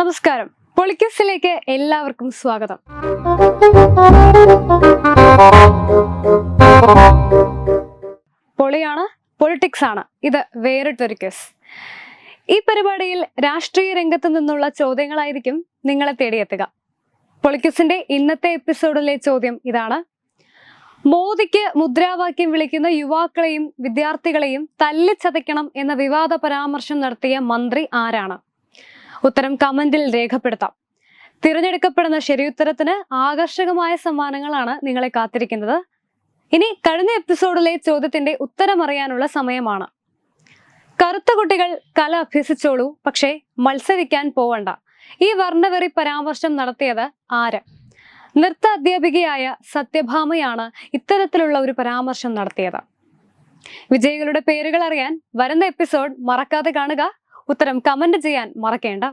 നമസ്കാരം. പൊളിക്കസിലേക്ക് എല്ലാവർക്കും സ്വാഗതം. പൊളിയാണ് പൊളിറ്റിക്സ് ആണ് ഇത് വേറിട്ടൊരു കേസ്. ഈ പരിപാടിയിൽ രാഷ്ട്രീയ രംഗത്ത് നിന്നുള്ള ചോദ്യങ്ങളായിരിക്കും നിങ്ങളെ തേടിയെത്തുക. പൊളിക്കസിന്റെ ഇന്നത്തെ എപ്പിസോഡിലെ ചോദ്യം ഇതാണ്. മോദിക്ക് മുദ്രാവാക്യം വിളിക്കുന്ന യുവാക്കളെയും വിദ്യാർത്ഥികളെയും തല്ലിച്ചതയ്ക്കണം എന്ന വിവാദ പരാമർശം നടത്തിയ മന്ത്രി ആരാണ്? ഉത്തരം കമന്റിൽ രേഖപ്പെടുത്താം. തിരഞ്ഞെടുക്കപ്പെടുന്ന ശരിയുത്തരത്തിന് ആകർഷകമായ സമ്മാനങ്ങളാണ് നിങ്ങളെ കാത്തിരിക്കുന്നത്. ഇനി കഴിഞ്ഞ എപ്പിസോഡിലെ ചോദ്യത്തിന്റെ ഉത്തരമറിയാനുള്ള സമയമാണ്. കറുത്ത കുട്ടികൾ കല അഭ്യസിച്ചോളൂ പക്ഷേ മത്സരിക്കാൻ പോവണ്ട. ഈ വർണവെറി പരാമർശം നടത്തിയത് ആര്? നൃത്ത അധ്യാപികയായ സത്യഭാമയാണ് ഇത്തരത്തിലുള്ള ഒരു പരാമർശം നടത്തിയത്. വിജയികളുടെ പേരുകൾ അറിയാൻ വരുന്ന എപ്പിസോഡ് മറക്കാതെ കാണുക. ഉത്തരം കമന്റ് ചെയ്യാൻ മറക്കേണ്ട.